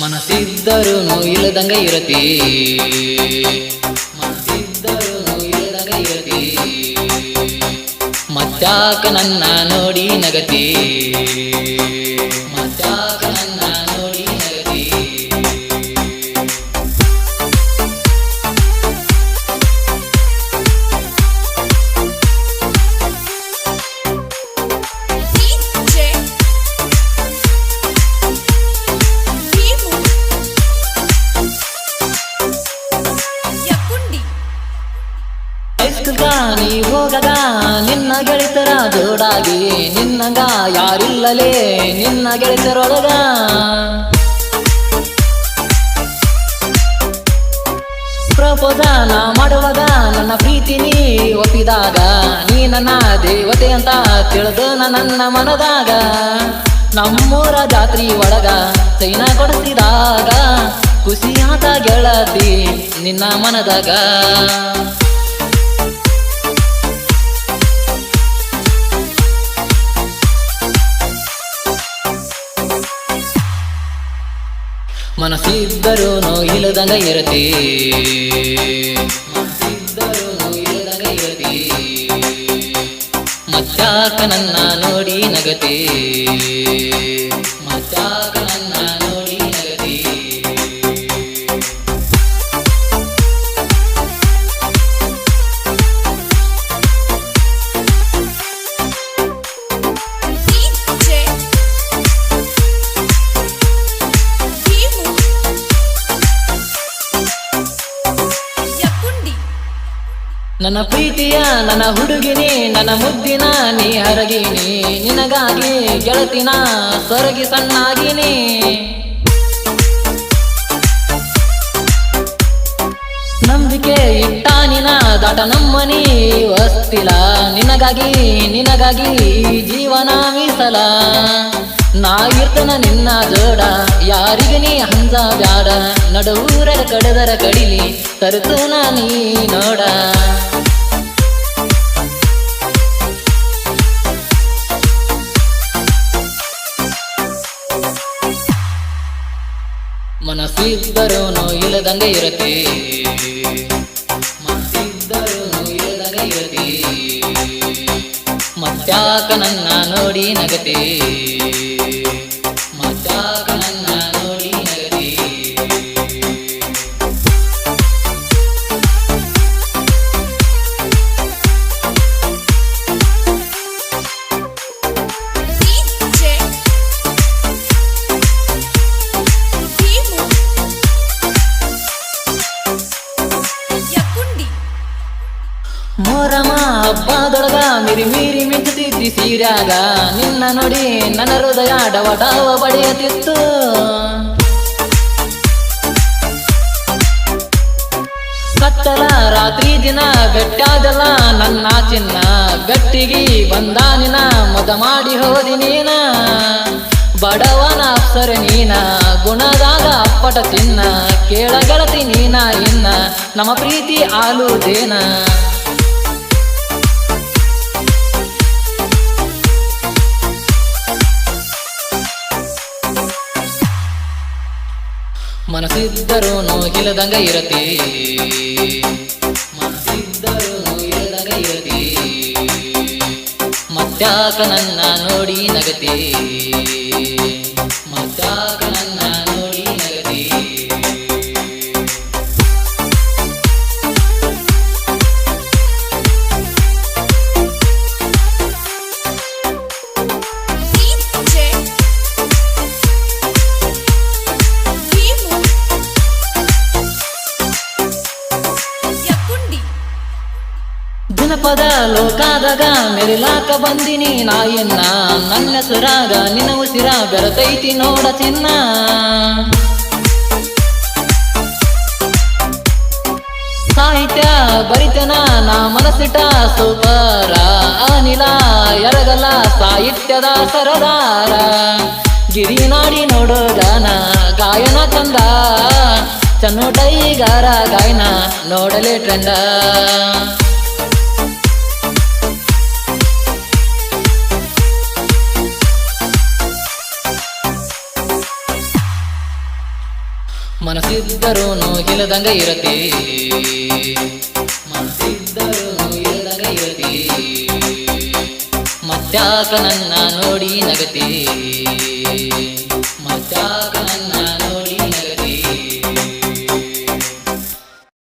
ಮನಸ್ಸಿದ್ದರೂ ಇಲ್ಲದಂಗ ಇರತಿ. ಮನಸ್ಸಿದ್ದರೂ ಇಲ್ಲದಂಗ ಇರತಿ. ಮತ್ತಾಕ ನನ್ನ ನೋಡಿ ನಗತಿ. ನಿನ್ನ ಗೆಳೆತರ ಜೋಡಾಗಿ ನಿನ್ನಗ ಯಾರಿಲ್ಲಲೇ ನಿನ್ನ ಗೆಳೆತರೊಳಗ. ಪ್ರಪೋದಾನ ಮಾಡುವಾಗ ನನ್ನ ಪ್ರೀತಿ ನೀ ಒಪ್ಪಿದಾಗ, ನೀ ನನ್ನ ದೇವತೆ ಅಂತ ತಿಳಿದು ನನ್ನ ಮನದಾಗ. ನಮ್ಮೂರ ಜಾತ್ರಿ ಒಳಗ ಚೈನ ಕೊಡಿಸಿದಾಗ, ಖುಷಿಯಾದ ಗೆಳತಿ ನಿನ್ನ ಮನದಾಗ. ಮನಸ್ಸಿದ್ದರೂ ನೋ ಇಲ್ಲದಂಗ ಇರತಿ. ಮತ್ತಾಕ ನೋಡಿ ನಗತಿ. ಮತ್ತಾಕ ನನ್ನ ಪ್ರೀತಿಯ ನನ್ನ ಹುಡುಗಿನಿ, ನನ್ನ ಮುದ್ದಿನ ನೀ ಹರಗಿನಿ. ನಿನಗಾಗಿ ಗೆಳತಿನ ಸೊರಗಿ ಸಣ್ಣಾಗಿನಿ. ನಂಬಿಕೆ ಇಟ್ಟಾನಿನ ದಾಟ ನಮ್ಮನಿ ವಸ್ತಿಲ ನಿನಗಾಗಿ ನಿನಗಾಗಿ ಜೀವನ ಮೀಸಲ. ನಾ ಇರ್ತನ ನಿನ್ನ ಜೋಡ, ಯಾರಿಗೆ ನೀ ಹಂಜ ಬ್ಯಾಡ ನಡೂರ ಕಡದರ ಕಡಿಲಿ ತರುತನ ನೀ ನೋಡ. ಮನಸ್ಸಿದ್ದರೂ ಇಲ್ಲದಂಗ ಇರತಿ. ಮನಸ್ಸಿದ್ದರೂ ಇಲ್ಲದಂಗ ಇರತಿ. ಮತ್ತಾಕ ನನ್ನ ನೋಡಿ ನಗತಿ. ಮಿರಿ ಮೀರಿ ಮಿಂಚುತ್ತಿದ್ದಿ ಸೀರ್ಯಾಗ ನಿನ್ನ ನೋಡಿ ನನ್ನ ಹೃದಯ ಡವ ಡವ ಕತ್ತಲ ರಾತ್ರಿ ದಿನ ಬೆಟ್ಟಾದಲ್ಲ ನನ್ನ ಚಿನ್ನ ಗಟ್ಟಿಗಿ ಬಂದ ನಿನ ಮದ ಮಾಡಿ ಹೋದಿ ನೀನ. ಬಡವನ ಅಪ್ಸರ ನೀನ ಗುಣದಾಗ ಅಪ್ಪಟ ತಿನ್ನ ಕೇಳಗಳತಿ ನೀನ ಇನ್ನ, ನಮ್ಮ ಪ್ರೀತಿ ಆಲುದೇನ. ಮನಸ್ಸಿದ್ದರೂ ಇಲ್ಲದಂಗ ಇರತಿ. ಮನಸ್ಸಿದ್ದರೂ ಇಲ್ಲದಂಗ ಇರತಿ. ಮತ್ತಾಕ ನನ್ನ ನೋಡಿ ನಗತಿ. ಜನಪದ ಲೋಕಾದಾಗ ಮೆರಿಲಾಕ ಬಂದಿನಿ ನಾಯನ್ನ ನನ್ನ ಸುರಾಗ ನಿನ್ನ ಉಸಿರ ಬೆರತೈತಿ ನೋಡ ಚಿನ್ನ. ಸಾಹಿತ್ಯ ಬರಿತನ ನಾ ಮನಸ್ಸಿಟ ಸೂಪರ. ಅನಿಲ ಎರಗಲ ಸಾಹಿತ್ಯದ ಸರದಾರ. ಗಿರಿನಾಡಿ ನೋಡೋದನ ಗಾಯನ ಚಂದ ಚನ್ನೋಟೈಗಾರ ಗಾಯನ ನೋಡಲೇ ಟ್ರೆಂಡ. ಮನಸ್ಸಿದ್ದರೂನು ನೋಗಿಲ್ಲದಂಗ ಇರತಿ. ಮನಸ್ಸಿದ್ದರೂನು ಇಲ್ಲದಂಗ ಇರತಿ. ನನ್ನ ನೋಡಿ ನಗತಿ. ಮತ್ಯಾಕ